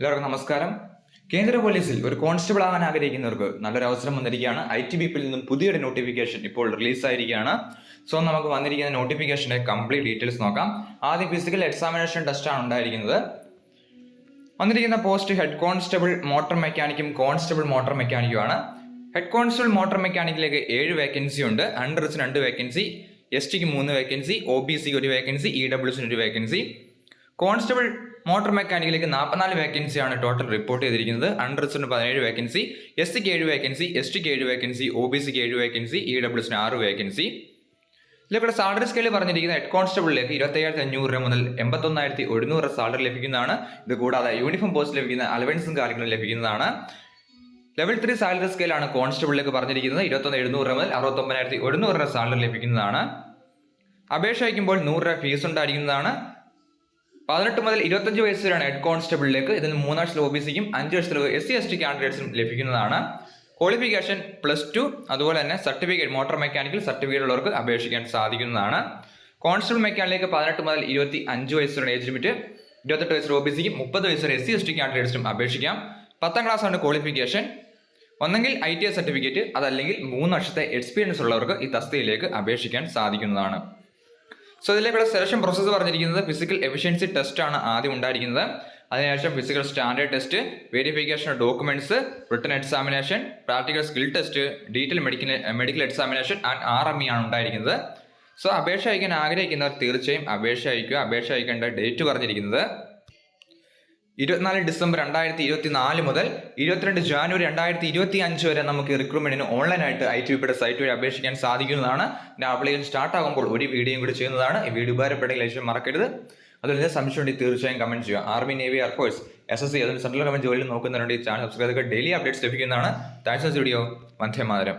എല്ലാവർക്കും നമസ്കാരം. കേന്ദ്ര പോലീസിൽ ഒരു കോൺസ്റ്റബിൾ ആകാൻ ആഗ്രഹിക്കുന്നവർക്ക് നല്ലൊരു അവസരം വന്നിരിക്കുകയാണ്. ഐ ടി ബിപ്പിൽ നിന്നും പുതിയൊരു നോട്ടിഫിക്കേഷൻ ഇപ്പോൾ റിലീസായിരിക്കുകയാണ് സോ നമുക്ക് വന്നിരിക്കുന്ന നോട്ടിഫിക്കേഷന്റെ കംപ്ലീറ്റ് ഡീറ്റെയിൽസ് നോക്കാം. ആദ്യം ഫിസിക്കൽ എക്സാമിനേഷൻ ടെസ്റ്റ് ആണ് ഉണ്ടായിരിക്കുന്നത്. വന്നിരിക്കുന്ന പോസ്റ്റ് ഹെഡ് കോൺസ്റ്റബിൾ മോട്ടോർ മെക്കാനിക്കും കോൺസ്റ്റബിൾ മോട്ടോർ മെക്കാനിക്കുമാണ് ഹെഡ് കോൺസ്റ്റബിൾ മോട്ടോർ മെക്കാനിക്കിലേക്ക് ഏഴ് വേക്കൻസി ഉണ്ട്. അണ്ടർസിന് രണ്ട് വേക്കൻസി എസ് ടിക്ക് മൂന്ന് വേക്കൻസി ഒ ബി സിക്ക് ഒരു വേക്കൻസി ഇ ഡബ്ല്യുസിന് ഒരു വേക്കൻസി കോൺസ്റ്റബിൾ മോട്ടോർ മെക്കാനിക്കിലേക്ക് നാൽപ്പത്തിനാല് വേക്കൻസിയാണ് ടോട്ടൽ റിപ്പോർട്ട് ചെയ്തിരിക്കുന്നത്. അണ്ടർസിന് പതിനേഴ് വേക്കൻസി എസ് സിക്ക് ഏഴ് വേക്കൻസി എസ് ടിക്ക് ഏഴ് വേക്കൻസി ഒ ബി സിക്ക് ഏഴ് വേക്കൻസി ഇ ഡബ്ല്യുസിന് ആറ് വേക്കൻസി ഇതിലൂടെ സാലറി സ്കെയിൽ പറഞ്ഞിരിക്കുന്ന ഹെഡ് കോൺസ്റ്റബിളിലേക്ക് ഇരുപത്തയ്യായിരത്തി അഞ്ഞൂറ് രൂപ മുതൽ എൺപത്തൊന്നായിരത്തി ഒരുന്നൂറ് സാലറി ലഭിക്കുന്നതാണ്. ഇത് കൂടാതെ യൂണിഫോം പോസ്റ്റ് ലഭിക്കുന്ന അലവൻസും കാര്യങ്ങളും ലഭിക്കുന്നതാണ്. ലെവൽ ത്രീ സാലറി സ്കെയിലാണ് കോൺസ്റ്റബിളിലേക്ക് പറഞ്ഞിരിക്കുന്നത്. ഇരുപത്തൊന്ന് എഴുന്നൂറ് രൂപ മുതൽ അറുപത്തൊമ്പതിനായിരത്തി ഒരുന്നൂറ് രൂപ സാലറി ലഭിക്കുന്നതാണ്. അപേക്ഷ അയക്കുമ്പോൾ നൂറ് രൂപ ഫീസ് ഉണ്ടായിരിക്കുന്നതാണ്. പതിനെട്ട് മുതൽ ഇരുപത്തഞ്ച് വയസ്സ് വരെയാണ് ഹെഡ് കോൺസ്റ്റബിളിലേക്ക്. ഇതിന് മൂന്ന് വർഷത്തിൽ ഒ ബി സിക്കും അഞ്ച് വർഷത്തിൽ എസ് സി എസ് ടി കാൻഡിഡേറ്റ്സിനും ലഭിക്കുന്നതാണ്. ക്വാളിഫിക്കേഷൻ പ്ലസ് ടു അതുപോലെ തന്നെ സർട്ടിഫിക്കറ്റ് മോട്ടോർ മെക്കാനിക്കൽ സർട്ടിഫിക്കറ്റ് ഉള്ളവർക്ക് അപേക്ഷിക്കാൻ സാധിക്കുന്നതാണ്. കോൺസ്റ്റബിൾ മെക്കാനിലേക്ക് പതിനെട്ട് മുതൽ ഇരുപത്തി അഞ്ച് വയസ്സ് വരെ ഏജ് ലിമിറ്റ് ഇരുപത്തെട്ട് വയസ്സ് ഒ ബി സിക്കും മുപ്പത് വയസ്സ് വരെ എസ് സി എസ് ടി കാൻഡിഡേറ്റ്സിനും അപേക്ഷിക്കാം. പത്താം ക്ലാസ് ആണ് ക്വാളിഫിക്കേഷൻ ഒന്നെങ്കിൽ ഐ ടി ഐ സർട്ടിഫിക്കറ്റ് അതല്ലെങ്കിൽ മൂന്ന് വർഷത്തെ എക്സ്പീരിയൻസ് ഉള്ളവർക്ക് ഈ തസ്തിയിലേക്ക് അപേക്ഷിക്കാൻ സാധിക്കുന്നതാണ്. സോ ഇതിലേക്കുള്ള സെലക്ഷൻ പ്രോസസ്സ് പറഞ്ഞിരിക്കുന്നത് ഫിസിക്കൽ എഫിഷ്യൻസി ടെസ്റ്റ് ആണ് ആദ്യം ഉണ്ടായിരിക്കുന്നത്. അതിനുശേഷം physical standard test verification documents written examination practical skill test detail medical medical examination and R M E ആണ് ഉണ്ടായിരിക്കുന്നത്. സോ അപേക്ഷ അയക്കാൻ ആഗ്രഹിക്കുന്നവർ തീർച്ചയായും അപേക്ഷ അയക്കുക. അപേക്ഷ അയക്കേണ്ട ഡേറ്റ് പറഞ്ഞിരിക്കുന്നത്. ഇരുപത്തിനാല് ഡിസംബർ രണ്ടായിരത്തി ഇരുപത്തി നാല് മുതൽ ഇരുപത്തിരണ്ട് ജാനുവരി രണ്ടായിരത്തി ഇരുപത്തി അഞ്ച് വരെ നമുക്ക് റിക്രൂട്ട്മെന്റിന് ഓൺലൈനായിട്ട് ഐ ടി വിയുടെ സൈറ്റ് വഴി അപേക്ഷിക്കാൻ സാധിക്കുന്നതാണ്. ആപ്ലിക്കേഷൻ സ്റ്റാർട്ട് ആകുമ്പോൾ ഒരു വീഡിയോയും കൂടി ചെയ്യുന്നതാണ്. ഈ വീഡിയോ ഉപകാരപ്പെട്ടെങ്കിൽ ലക്ഷ്യം മറക്കരുത്. അതുപോലെ തന്നെ സംശയം ഉണ്ടെങ്കിൽ തീർച്ചയായും കമന്റ് ചെയ്യുക. Army navy air force S S C അതിന് സെൻട്രൽ ഗവൺമെന്റ് ജോലി നോക്കുന്നവരുടെ ഈ ചാനൽ സബ്സ്ക്രൈബ് ഡെയിലി അപ്ഡേറ്റ്സ് ലഭിക്കുന്നതാണ്. Thanks video Vande Mataram.